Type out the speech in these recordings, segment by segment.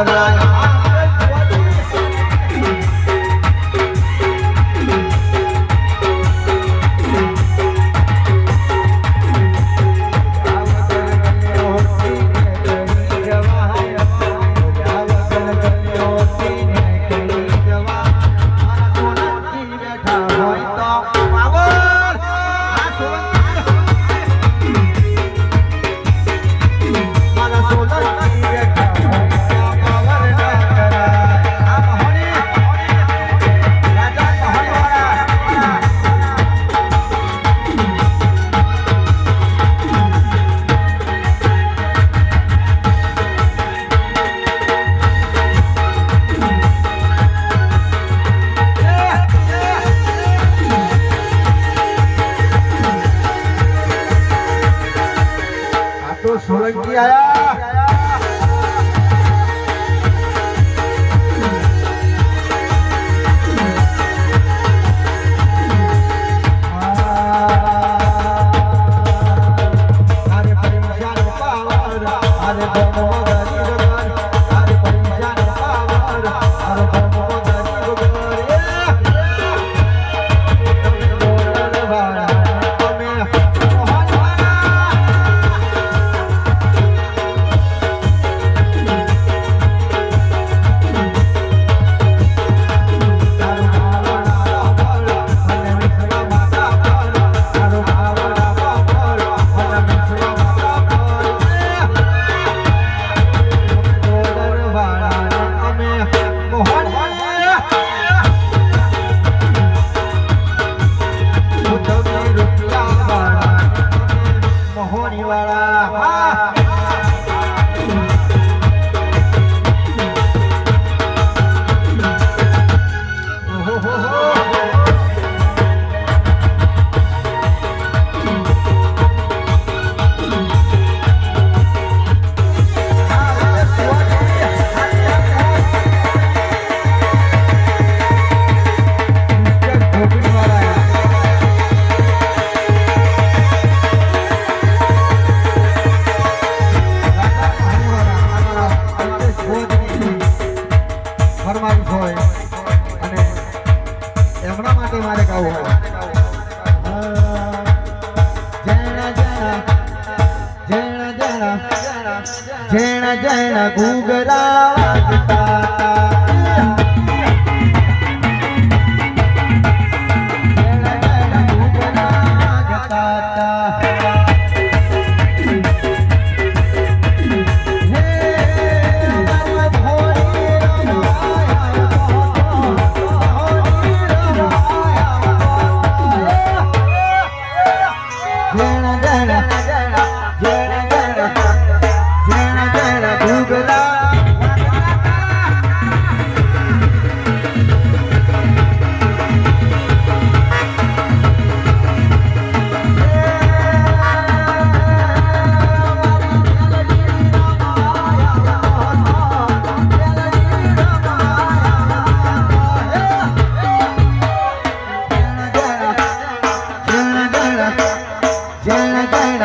I'm Rana. आया આપણા માટે મારે ગાવું હોય જેણા જણા જેણા ઘૂઘરા વાગતા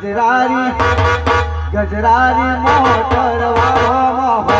ગજરારી ગજરારી મોટર વાળો